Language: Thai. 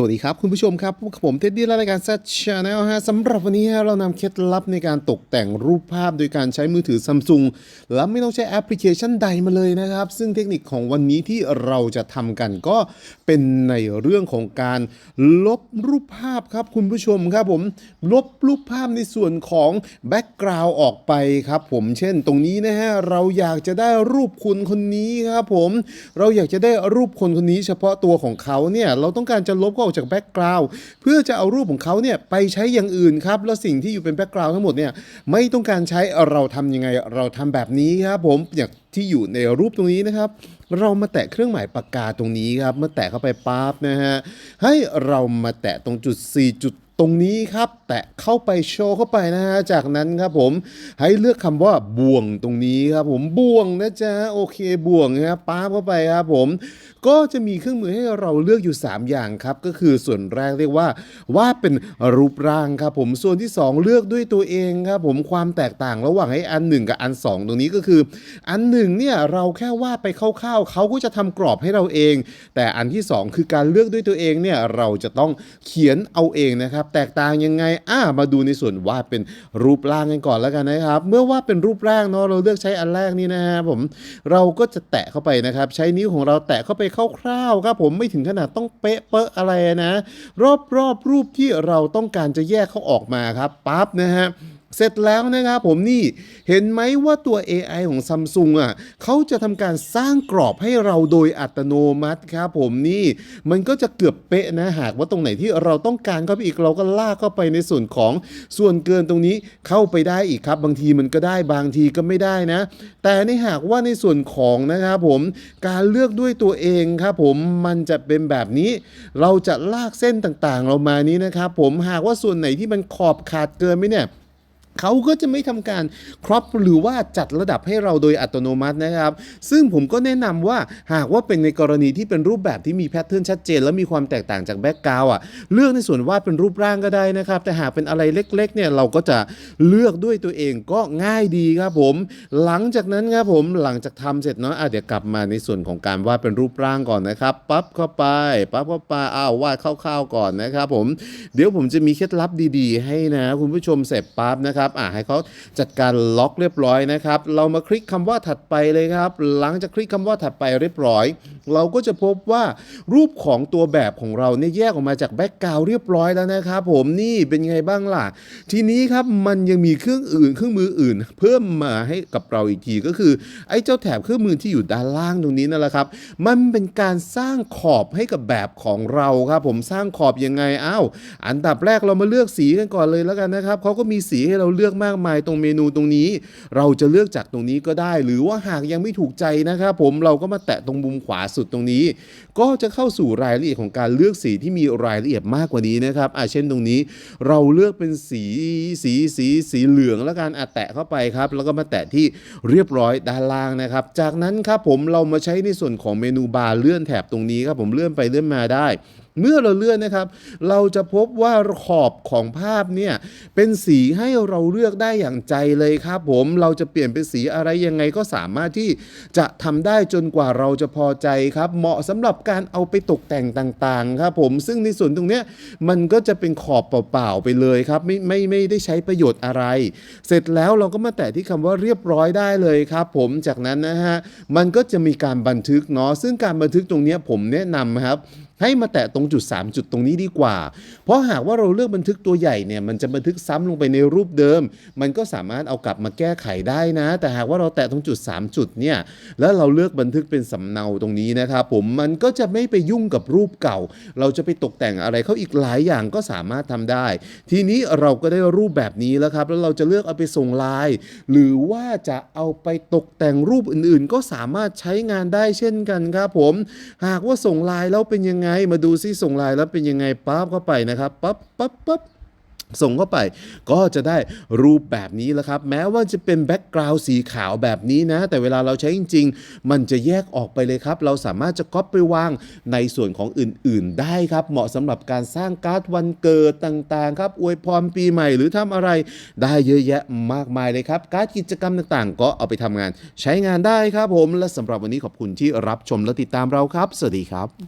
สวัสดีครับ คุณผู้ชมครับพบกับผมเท็ดดี้และรายการ z Channel ฮะสำหรับวันนี้ฮะเรานำเคล็ดลับในการตกแต่งรูปภาพโดยการใช้มือถือซัมซุงและไม่ต้องใช้แอปพลิเคชันใดมาเลยนะครับ ซึ่งเทคนิคของวันนี้ที่เราจะทำกันก็เป็นในเรื่องของการลบรูปภาพครับ คุณผู้ชมครับผมลบรูปภาพในส่วนของแบ็กกราวด์ออกไปครับผมเช่น ตรงนี้นะฮะเราอยากจะได้รูปคุณคนนี้ครับผม เราอยากจะได้รูปคนคนนี้เฉพาะตัวของเขาเนี่ยเราต้องการจะลบเขาออกจากแบ็กกราวด์เพื่อจะเอารูปของเขาเนี่ยไปใช้อย่างอื่นครับแล้วสิ่งที่อยู่เป็นแบ็กกราวด์ทั้งหมดเนี่ยไม่ต้องการใช้เราทำยังไงเราทำแบบนี้ครับผมอย่างที่อยู่ในรูปตรงนี้นะครับเรามาแตะเครื่องหมายปากกาตรงนี้ครับเมื่อแตะเข้าไปปั๊บนะฮะให้เรามาแตะตรงจุด 4 จุด ตรงนี้ครับ แตะเข้าไปโชว์เข้าไปนะฮะจากนั้นครับผมให้เลือกคำว่าบ่วงตรงนี้ครับผมบ่วงนะจ๊ะโอเคบ่วงนะครับปั๊บเข้าไปครับผมก็จะมีเครื่องมือให้เราเลือกอยู่ 3 อย่างครับ ก็คือส่วนแรกเรียกว่า ว่าดเป็นรูปร่างครับผมส่วนที่ 2 เลือกด้วยตัวเองครับผมความแตกต่างระหว่างให้อัน 1 กับอัน 2 ตรงนี้ก็คือ อันหนึ่งเนี่ยเราแค่วาดไปคร่าวๆเขาก็จะทำกรอบให้เราเอง แต่อันที่ 2 คือการเลือกด้วยตัวเองเนี่ยเราจะต้องเขียนเอาเองนะครับแตกต่างยังไงอ่ามาดูในส่วนวาดเป็นรูปร่างกันก่อนแล้วกันนะครับ เมื่อวาดเป็นรูปร่างเนาะเราเลือกใช้อันแรกนี่นะฮะผมเราก็จะแตะเข้าไปนะครับ ใช้นิ้วของเราแตะเข้าไปคร่าวๆครับผมไม่ถึงขนาดต้องเป๊ะเปอะอะไรนะ รอบๆรูปที่เราต้องการจะแยกเขาออกมาครับปั๊บนะฮะ เสร็จแล้วนะครับผมนี่เห็นไหมว่าตัว AI ของ Samsung อะเขาจะทำการสร้างกรอบให้เราโดยอัตโนมัติครับผมนี่มันก็จะเกือบเป๊ะนะหากว่าตรงไหนที่เราต้องการเข้าไปอีกเราก็ลากเข้าไปในส่วนของส่วนเกินตรงนี้เข้าไปได้อีกครับ บางทีมันก็ได้บางทีก็ไม่ได้นะ แต่ในหากว่าในส่วนของนะครับผมการเลือกด้วยตัวเองครับผมมันจะเป็นแบบนี้ เราจะลากเส้นต่างๆ เรามานี้นะครับผมหากว่าส่วนไหนที่มันขอบขาดเกินไหมเนี่ย เขาก็จะไม่ทำการครอปหรือว่าจัดระดับให้เราโดยอัตโนมัตินะครับ ซึ่งผมก็แนะนำว่าหากว่าเป็นในกรณีที่เป็นรูปแบบที่มีแพทเทิร์นชัดเจน และมีความแตกต่างจากแบ็กกราวอะเลือกในส่วนวาดเป็นรูปร่างก็ได้นะครับ แต่หากเป็นอะไรเล็กๆเนี่ยเราก็จะเลือกด้วยตัวเองก็ง่ายดีครับผม หลังจากนั้นครับผมหลังจากทำเสร็จเนาะอะเดี๋ยวกลับมาในส่วนของการวาดเป็นรูปร่างก่อนนะครับปั๊บเข้าไปปั๊บเข้าไปอ้าววาดคร่าวๆก่อนนะครับผมเดี๋ยวผมจะมีเคล็ดลับดีๆ ให้นะคุณผู้ชมเสร็จปั๊บนะครับอะให้เขาจัดการล็อกเรียบร้อยนะครับ เรามาคลิกคำว่าถัดไปเลยครับ หลังจากคลิกคำว่าถัดไปเรียบร้อย เราก็จะพบว่ารูปของตัวแบบของเราเนี่ยแยกออกมาจากแบ็กกราวเรียบร้อยแล้วนะครับ ผมนี่เป็นไงบ้างล่ะ ทีนี้ครับมันยังมีเครื่องอื่นเครื่องมืออื่น เพิ่มมาให้กับเราอีกทีก็คือไอ้เจ้าแถบเครื่องมือที่อยู่ด้านล่างตรงนี้นั่นแหละครับ มันเป็นการสร้างขอบให้กับแบบของเราครับ ผมสร้างขอบยังไงอ้าวอันดับแรกเรามาเลือกสีกันก่อนเลยแล้วกันนะครับเขาก็มีสีให้เราเลือกมากมายตรงเมนูตรงนี้ เราจะเลือกจากตรงนี้ก็ได้ หรือว่าหากยังไม่ถูกใจนะครับผมเราก็มาแตะตรงมุมขวาสุดตรงนี้ ก็จะเข้าสู่รายละเอียดของการเลือกสีที่มีรายละเอียดมากกว่านี้นะครับอะเช่นตรงนี้ เราเลือกเป็นสีสีสีสีเหลืองแล้วกันอะแตะเข้าไปครับแล้วก็มาแตะที่เรียบร้อยด้านล่างนะครับ จากนั้นครับผมเรามาใช้ในส่วนของเมนูบาร์เลื่อนแถบตรงนี้ครับผมเลื่อนไปเลื่อนมาได้เมื่อเราเลื่อนนะครับ เราจะพบว่าขอบของภาพเนี่ยเป็นสีให้เราเลือกได้อย่างใจเลยครับผมเราจะเปลี่ยนเป็นสีอะไรยังไงก็สามารถที่จะทำได้จนกว่าเราจะพอใจครับ เหมาะสำหรับการเอาไปตกแต่งต่างๆครับผมซึ่งในส่วนตรงเนี้ยมันก็จะเป็นขอบเปล่าๆไปเลยครับไม่ไม่ไม่ได้ใช้ประโยชน์อะไร เสร็จแล้วเราก็มาแตะที่คำว่าเรียบร้อยได้เลยครับ ผมจากนั้นนะฮะมันก็จะมีการบันทึกเนาะซึ่งการบันทึกตรงเนี้ยผมแนะนำครับ ให้มาแตะตรงจุด 3 จุดตรงนี้ดีกว่า เพราะหากว่าเราเลือกบันทึกตัวใหญ่เนี่ยมันจะบันทึกซ้ำลงไปในรูปเดิม มันก็สามารถเอากลับมาแก้ไขได้นะ แต่หากว่าเราแตะตรงจุด 3 จุดเนี่ยแล้วเราเลือกบันทึกเป็นสำเนาตรงนี้นะครับผมมันก็จะไม่ไปยุ่งกับรูปเก่า เราจะไปตกแต่งอะไรเขาอีกหลายอย่างก็สามารถทำได้ ทีนี้เราก็ได้รูปแบบนี้แล้วครับ แล้วเราจะเลือกเอาไปส่งไลน์หรือว่าจะเอาไปตกแต่งรูปอื่นๆ ก็สามารถใช้งานได้เช่นกันครับผม หากว่าส่งไลน์แล้วเป็นยังไงมาดูซิส่งไลน์แล้วเป็นยังไงปั๊บเข้าไปนะครับปั๊บปั๊บปั๊บส่งเข้าไปก็จะได้รูปแบบนี้แล้วครับ แม้ว่าจะเป็นแบ็กกราวด์สีขาวแบบนี้นะ แต่เวลาเราใช้จริง ๆ มันจะแยกออกไปเลยครับ เราสามารถจะก๊อปไปวางในส่วนของอื่น ๆ ได้ครับ เหมาะสำหรับการสร้างการ์ดวันเกิดต่างๆ ครับ อวยพรปีใหม่หรือทำอะไรได้เยอะแยะมากมายเลยครับ การ์ดกิจกรรมต่างๆ ก็เอาไปทำงาน ใช้งานได้ครับผมและสำหรับวันนี้ขอบคุณที่รับชมและติดตามเราครับ สวัสดีครับ